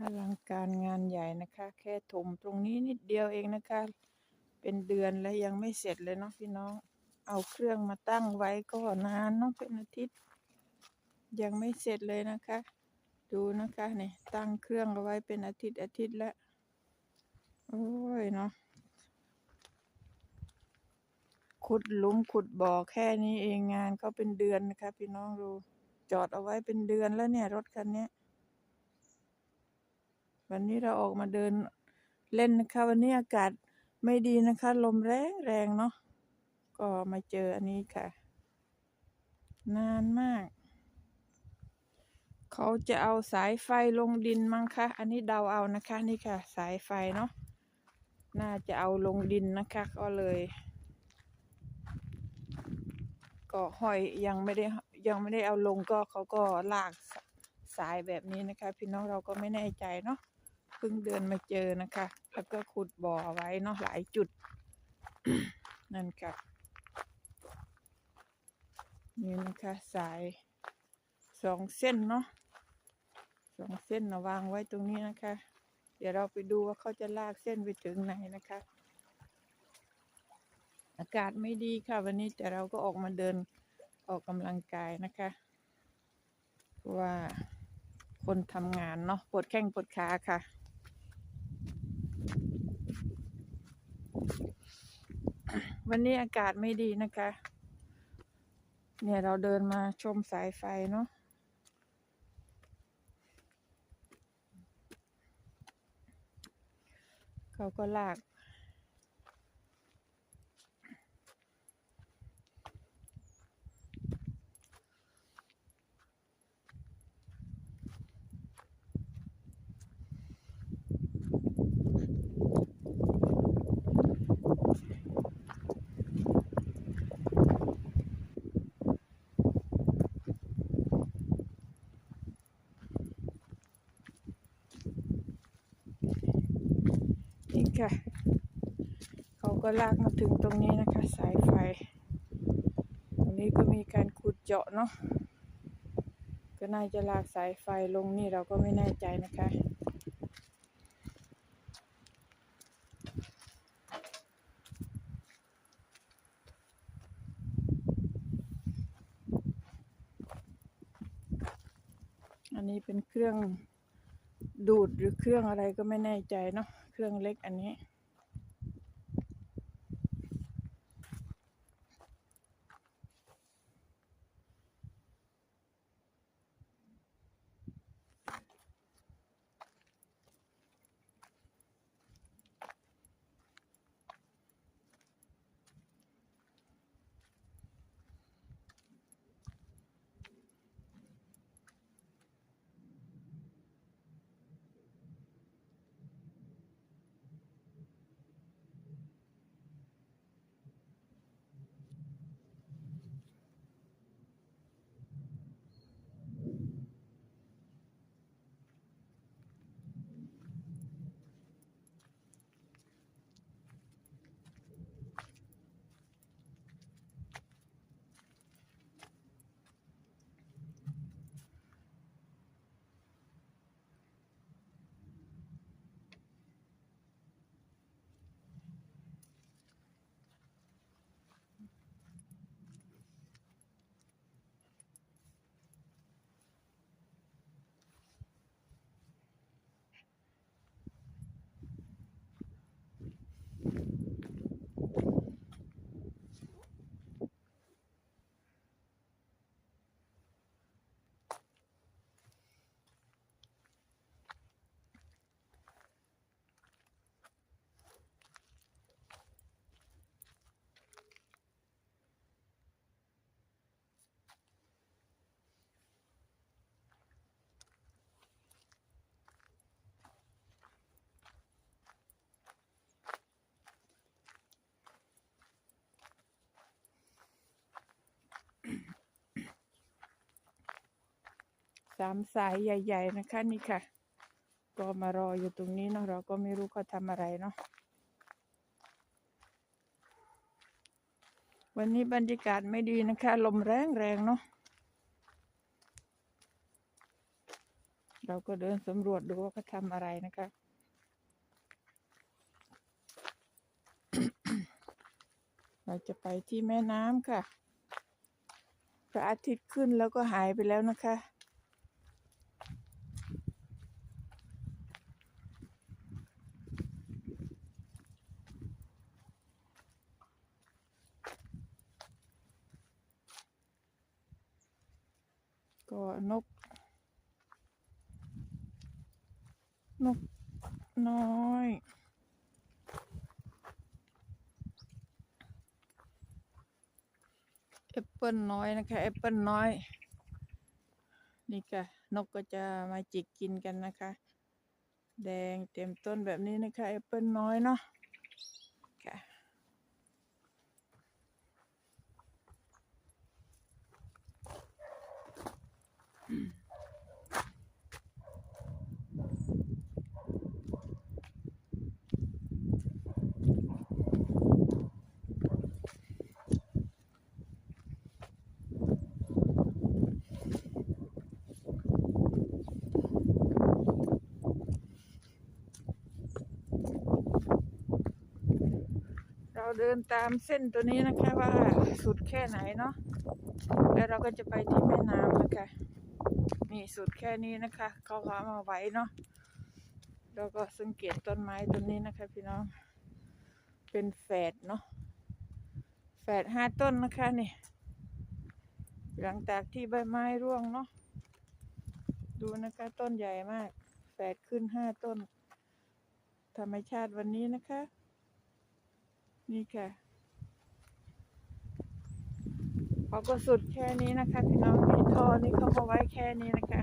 อลังการงานใหญ่นะคะ แค่ถมตรงนี้นิดเดียวเองนะคะ เป็นเดือนแล้วยังไม่เสร็จเลยเนาะพี่น้อง เอาเครื่องมาตั้งไว้ก็นานเนาะเป็นอาทิตย์ ยังไม่เสร็จเลยนะคะ ดูนะคะนี่ตั้งเครื่องเอาไว้เป็นอาทิตย์อาทิตย์แล้วโอ้ยเนาะขุดหลุมขุดบ่อแค่นี้เองงานก็เป็นเดือนนะคะ พี่น้องดูจอดเอาไว้เป็นเดือนแล้วเนี่ยรถคันนี้ วันนี้เราออกมาเดินเล่นนะคะ วันนี้อากาศไม่ดีนะคะ ลมแรงแรงเนาะก็มาเจออันนี้ค่ะ นานมาก เขาจะเอาสายไฟลงดินมั้งคะอันนี้เดาเอานะคะนี่ค่ะ สายไฟเนาะน่าจะเอาลงดินนะคะ ก็เลยก็ห้อยยังไม่ได้ยังไม่ได้เอาลงก็เขาก็ลาก สายแบบนี้นะคะ พี่น้องเราก็ไม่แน่ใจเนาะเพิ่งเดินมาเจอนะคะ แล้วก็ขุดบ่อไว้เนาะหลายจุด นั่นค่ะนี่นะคะสายสองเส้นเนาะสองเส้นนะวางไว้ตรงนี้นะคะ เดี๋ยวเราไปดูว่าเขาจะลากเส้นไปถึงไหนนะคะ อากาศไม่ดีค่ะ วันนี้แต่เราก็ออกมาเดินออกกำลังกายนะคะเพราะว่า คนทำงานเนาะปวดแข้งปวดขาค่ะ วันนี้อากาศไม่ดีนะคะ เนี่ยเราเดินมาชมสายไฟเนาะเขาก็ลาก นี่ ค่ะ เขาก็ลากมาถึงตรงนี้นะคะ สายไฟ ตรงนี้ก็มีการขุดเจาะเนาะก็น่าจะลากสายไฟลงนี่เราก็ไม่แน่ใจนะคะอันนี้เป็นเครื่องดูดหรือเครื่องอะไรก็ไม่แน่ใจเนาะ เครื่องเล็กอันนี้ สามสายใหญ่ ๆ นะคะนี่ค่ะ ก็มารออยู่ตรงนี้เนาะเราก็ไม่รู้เขาทำอะไรเนาะวันนี้บรรยากาศไม่ดีนะคะ ลมแรงแรงๆเนาะเราก็เดินสำรวจดูว่าเขาทำอะไรนะคะเราจะไปที่แม่น้ำค่ะ พระอาทิตย์ขึ้นแล้วก็หายไปแล้วนะคะ ก็นก นกน้อยแอปเปิลน้อยนะคะแอปเปิลน้อย นี่ค่ะ นกก็จะมาจิกกินกันนะคะ แดงเต็มต้นแบบนี้นะคะแอปเปิลน้อยเนาะค่ะ เดินตามเส้นตัวนี้นะคะว่าสุดแค่ไหนเนาะแล้วเราก็จะไปที่แม่น้ำนะคะนี่สุดแค่นี้นะคะเขาเอามาไว้เนาะแล้วก็สังเกตต้นไม้ต้นนี้นะคะ พี่น้อง เป็นแฝดเนาะแฝดห้าต้นนะคะนี่ หลังจากที่ใบไม้ร่วงเนาะดูนะคะต้นใหญ่มากแฝดขึ้นห้าต้น ธรรมชาติวันนี้นะคะ นี่ค่ะเขาก็สุดแค่นี้นะคะพี่น้องมีท่อนี่เขามาไว้แค่นี้นะคะ